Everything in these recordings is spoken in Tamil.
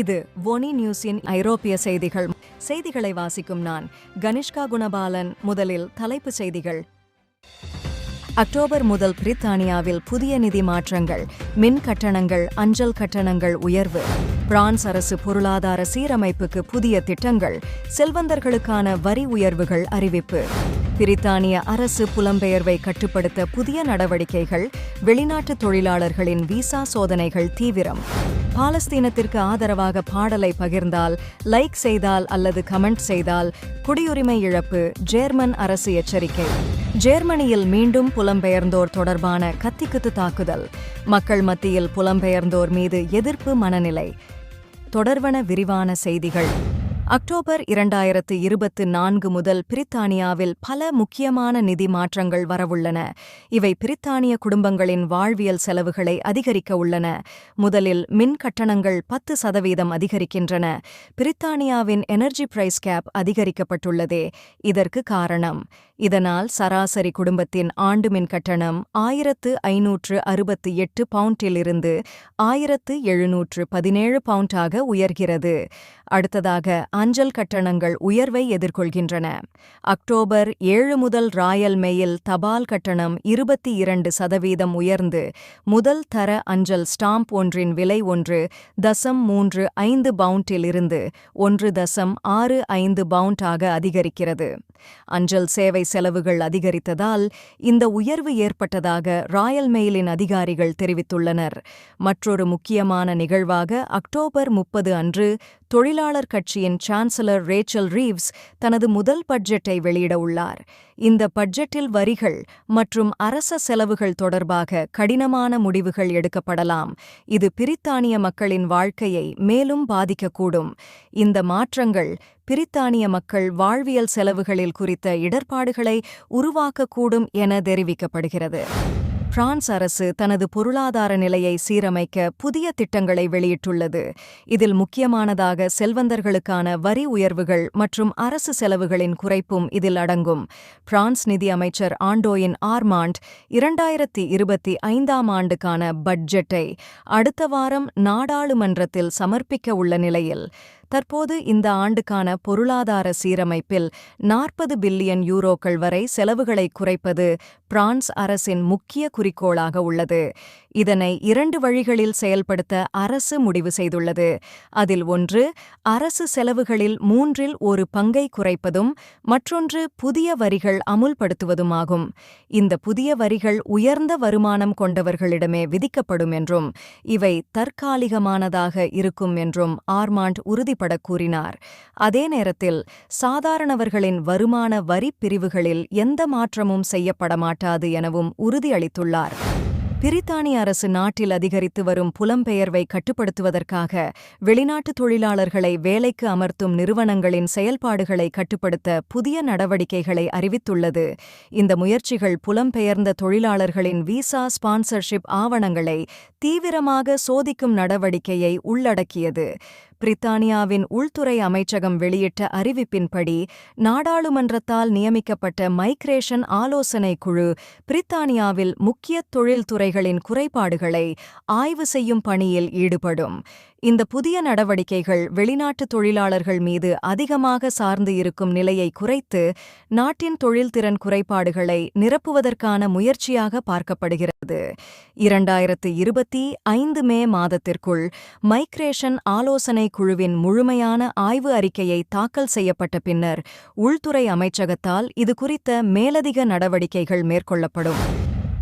இது ஒனி நியூஸின் ஐரோப்பிய செய்திகள். செய்திகளை வாசிக்கும் நான் கனிஷ்கா குணபாலன். முதலில் தலைப்புச் செய்திகள். அக்டோபர் முதல் பிரித்தானியாவில் புதிய நிதி மாற்றங்கள் மின் கட்டணங்கள் அஞ்சல் கட்டணங்கள் உயர்வு பிரான்ஸ் அரசு பொருளாதார சீரமைப்புக்கு புதிய திட்டங்கள் செல்வந்தர்களுக்கான வரி உயர்வுகள் அறிவிப்பு. பிரித்தானிய அரசு புலம்பெயர்வை கட்டுப்படுத்த புதிய நடவடிக்கைகள் வெளிநாட்டு தொழிலாளர்களின் விசா சோதனைகள் தீவிரம். பாலஸ்தீனத்திற்கு ஆதரவாக பாடலை பகிர்ந்தால் லைக் செய்தால் அல்லது கமெண்ட் செய்தால் குடியுரிமை இழப்பு ஜேர்மன் அரசு எச்சரிக்கை. ஜேர்மனியில் மீண்டும் புலம்பெயர்ந்தோர் தொடர்பான கத்திக்குத்து தாக்குதல். மக்கள் மத்தியில் புலம்பெயர்ந்தோர் மீது எதிர்ப்பு மனநிலை. தொடர்வன விரிவான செய்திகள். அக்டோபர் இரண்டாயிரத்து இருபத்து நான்கு முதல் பிரித்தானியாவில் பல முக்கியமான நிதி மாற்றங்கள் வரவுள்ளன. இவை பிரித்தானிய குடும்பங்களின் வாழ்வியல் செலவுகளை அதிகரிக்க உள்ளன. முதலில் மின் கட்டணங்கள் பத்து சதவீதம் அதிகரிக்கின்றன. பிரித்தானியாவின் எனர்ஜி பிரைஸ் கேப் அதிகரிக்கப்பட்டுள்ளதே. இதற்கு காரணம் இதனால் சராசரி குடும்பத்தின் ஆண்டு மின் கட்டணம் ஆயிரத்து ஐநூற்று அறுபத்து எட்டு பவுண்டிலிருந்து ஆயிரத்து எழுநூற்று பதினேழு பவுண்டாக உயர்கிறது. அடுத்ததாக அஞ்சல் கட்டணங்கள் உயர்வை எதிர்கொள்கின்றன. அக்டோபர் ஏழு முதல் ராயல் மெயில் தபால் கட்டணம் இருபத்தி இரண்டு சதவீதம் உயர்ந்து முதல் தர அஞ்சல் ஸ்டாம்ப் ஒன்றின் விலை ஒன்று தசம் மூன்று ஐந்து பவுண்டிலிருந்து ஒன்று தசம் ஆறு ஐந்து பவுண்டாக அதிகரிக்கிறது. அஞ்சல் சேவை செலவுகள் அதிகரித்ததால் இந்த உயர்வு ஏற்பட்டதாக ராயல் மெயிலின் அதிகாரிகள் தெரிவித்துள்ளனர். மற்றொரு முக்கியமான நிகழ்வாக அக்டோபர் முப்பது அன்று தொழிலாளர் கட்சியின் சான்சலர் ரேச்சல் ரீவ்ஸ் தனது முதல் பட்ஜெட்டை வெளியிட உள்ளார். இந்த பட்ஜெட்டில் வரிகள் மற்றும் அரச செலவுகள் தொடர்பாக கடினமான முடிவுகள் எடுக்கப்படலாம். இது பிரித்தானிய மக்களின் வாழ்க்கையை மேலும் பாதிக்கக்கூடும். இந்த மாற்றங்கள் பிரித்தானிய மக்கள் வாழ்வியல் செலவுகளில் குறித்த இடர்பாடுகளை உருவாக்கக்கூடும் என தெரிவிக்கப்படுகிறது. பிரான்ஸ் அரசு தனது பொருளாதார நிலையை சீரமைக்க புதிய திட்டங்களை வெளியிட்டுள்ளது. இதில் முக்கியமானதாக செல்வந்தர்களுக்கான வரி உயர்வுகள் மற்றும் அரசு செலவுகளின் குறைப்பும் இதில் அடங்கும். பிரான்ஸ் நிதி அமைச்சர் ஆண்டோயின் ஆர்மாண்ட் இரண்டாயிரத்தி இருபத்தி ஐந்தாம் ஆண்டுக்கான பட்ஜெட்டை அடுத்த வாரம் நாடாளுமன்றத்தில் சமர்ப்பிக்க உள்ள நிலையில். தற்போது இந்த ஆண்டுக்கான பொருளாதார சீரமைப்பில் நாற்பது பில்லியன் யூரோக்கள் வரை செலவுகளை குறைப்பது பிரான்ஸ் அரசின் முக்கிய குறிக்கோளாக உள்ளது. இதனை இரண்டு வழிகளில் செயல்படுத்த அரசு முடிவு செய்துள்ளது. அதில் ஒன்று அரசு செலவுகளில் மூன்றில் ஒரு பங்கை குறைப்பதும் மற்றொன்று புதிய வரிகள் அமுல்படுத்துவதுமாகும். இந்த புதிய வரிகள் உயர்ந்த வருமானம் கொண்டவர்களிடமே விதிக்கப்படும் என்றும் இவை தற்காலிகமானதாக இருக்கும் என்றும் ஆர்மாண்ட் உறுதிபட கூறினார். அதே நேரத்தில் சாதாரணவர்களின் வருமான வரிப் பிரிவுகளில் எந்த மாற்றமும் செய்யப்பட மாட்டாது எனவும் உறுதியளித்துள்ளார். பிரித்தானிய அரசு நாட்டில் அதிகரித்து வரும் புலம்பெயர்வை கட்டுப்படுத்துவதற்காக வெளிநாட்டு தொழிலாளர்களை வேலைக்கு அமர்த்தும் நிறுவனங்களின் செயல்பாடுகளை கட்டுப்படுத்த புதிய நடவடிக்கைகளை அறிவித்துள்ளது. இந்த முயற்சிகள் புலம்பெயர்ந்த தொழிலாளர்களின் விசா ஸ்பான்சர்ஷிப் ஆவணங்களை தீவிரமாக சோதிக்கும் நடவடிக்கையை உள்ளடக்கியது. பிரித்தானியாவின் உள்துறை அமைச்சகம் வெளியிட்ட அறிவிப்பின்படி நாடாளுமன்றத்தால் நியமிக்கப்பட்ட மைக்ரேஷன் ஆலோசனை குழு பிரித்தானியாவில் முக்கிய தொழில்துறைகளின் குறைபாடுகளை ஆய்வு செய்யும் பணியில் ஈடுபடும். இந்த புதிய நடவடிக்கைகள் வெளிநாட்டு தொழிலாளர்கள் மீது அதிகமாக சார்ந்து இருக்கும் நிலையை குறைத்து நாட்டின் தொழில்திறன் குறைபாடுகளை நிரப்புவதற்கான முயற்சியாக பார்க்கப்படுகிறது. இரண்டாயிரத்து இருபத்தி ஐந்து மே மாதத்திற்குள் மைக்ரேஷன் ஆலோசனை குழுவின் முழுமையான ஆய்வு அறிக்கையை தாக்கல் செய்யப்பட்ட பின்னர் உள்துறை அமைச்சகத்தால் இது குறித்த மேலதிக நடவடிக்கைகள் மேற்கொள்ளப்படும்.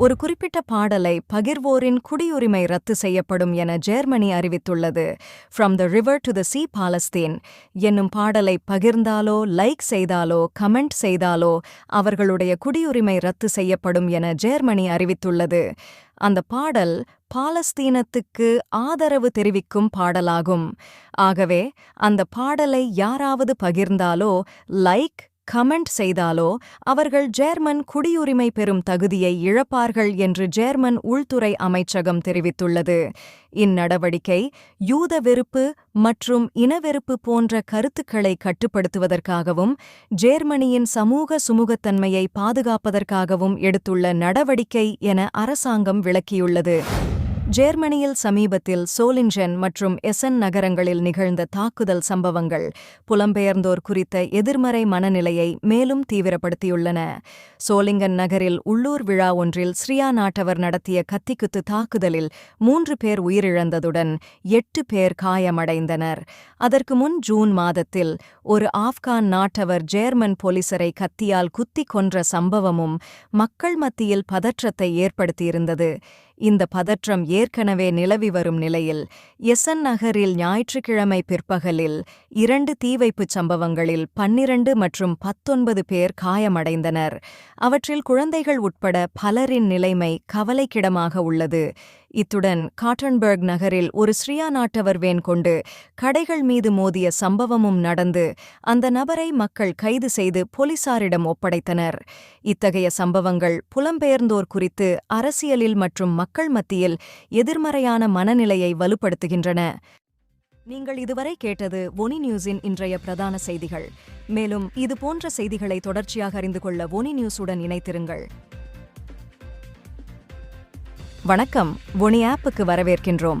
ஒரு குறிப்பிட்ட பாடலை பகிர்வோரின் குடியுரிமை ரத்து செய்யப்படும் என ஜெர்மனி அறிவித்துள்ளது. From the river to the sea Palestine என்னும் பாடலை பகிர்ந்தாலோ லைக் செய்தாலோ கமெண்ட் செய்தாலோ அவர்களுடைய குடியுரிமை ரத்து செய்யப்படும் என ஜெர்மனி அறிவித்துள்ளது. அந்த பாடல் பாலஸ்தீனத்துக்கு ஆதரவு தெரிவிக்கும் பாடலாகும். ஆகவே அந்த பாடலை யாராவது பகிர்ந்தாலோ லைக் கமெண்ட் செய்தாலோ அவர்கள் ஜேர்மன் குடியுரிமை பெறும் தகுதியை இழப்பார்கள் என்று ஜேர்மன் உள்துறை அமைச்சகம் தெரிவித்துள்ளது. இந்நடவடிக்கை யூத வெறுப்பு மற்றும் இனவெறுப்பு போன்ற கருத்துக்களை கட்டுப்படுத்துவதற்காகவும் ஜேர்மனியின் சமூக சுமூகத்தன்மையை பாதுகாப்பதற்காகவும் எடுத்துள்ள நடவடிக்கை என அரசாங்கம் விளக்கியுள்ளது. ஜேர்மனியில் சமீபத்தில் சோலின்ஜென் மற்றும் எசன் நகரங்களில் நிகழ்ந்த தாக்குதல் சம்பவங்கள் புலம்பெயர்ந்தோர் குறித்த எதிர்மறை மனநிலையை மேலும் தீவிரப்படுத்தியுள்ளன. சோலிங்கன் நகரில் உள்ளூர் விழா ஒன்றில் ஸ்ரீயா நாட்டவர் நடத்திய கத்திக்குத்து தாக்குதலில் மூன்று பேர் உயிரிழந்ததுடன் எட்டு பேர் காயமடைந்தனர். அதற்கு முன் ஜூன் மாதத்தில் ஒரு ஆப்கான் நாட்டவர் ஜேர்மன் போலீசரை கத்தியால் குத்திக் கொன்ற சம்பவமும் மக்கள் மத்தியில் பதற்றத்தை ஏற்படுத்தியிருந்தது. இந்த பதற்றம் ஏற்கனவே நிலவி வரும் நிலையில் எசன் நகரில் ஞாயிற்றுக்கிழமை பிற்பகலில் இரண்டு தீவைப்புச் சம்பவங்களில் பன்னிரண்டு மற்றும் பத்தொன்பது பேர் காயமடைந்தனர். அவற்றில் குழந்தைகள் உட்பட பலரின் நிலைமை கவலைக்கிடமாக உள்ளது. இத்துடன் காட்டன்பர்க் நகரில் ஒரு ஸ்ரீயா நாட்டவர் வேன் கொண்டு கடைகள் மீது மோதிய சம்பவமும் நடந்து அந்த நபரை மக்கள் கைது செய்து போலீசாரிடம் ஒப்படைத்தனர். இத்தகைய சம்பவங்கள் புலம்பெயர்ந்தோர் குறித்து அரசியலில் மற்றும் மக்கள் மத்தியில் எதிர்மறையான மனநிலையை வலுப்படுத்துகின்றன. நீங்கள் இதுவரை கேட்டது ஒனி நியூஸின் இன்றைய பிரதான செய்திகள். மேலும் இது போன்ற செய்திகளை தொடர்ச்சியாக அறிந்து கொள்ள ஒனி நியூஸுடன் இணைத்திருங்கள் வணக்கம் ஒனி ஆப்புக்கு வரவேற்கின்றோம்.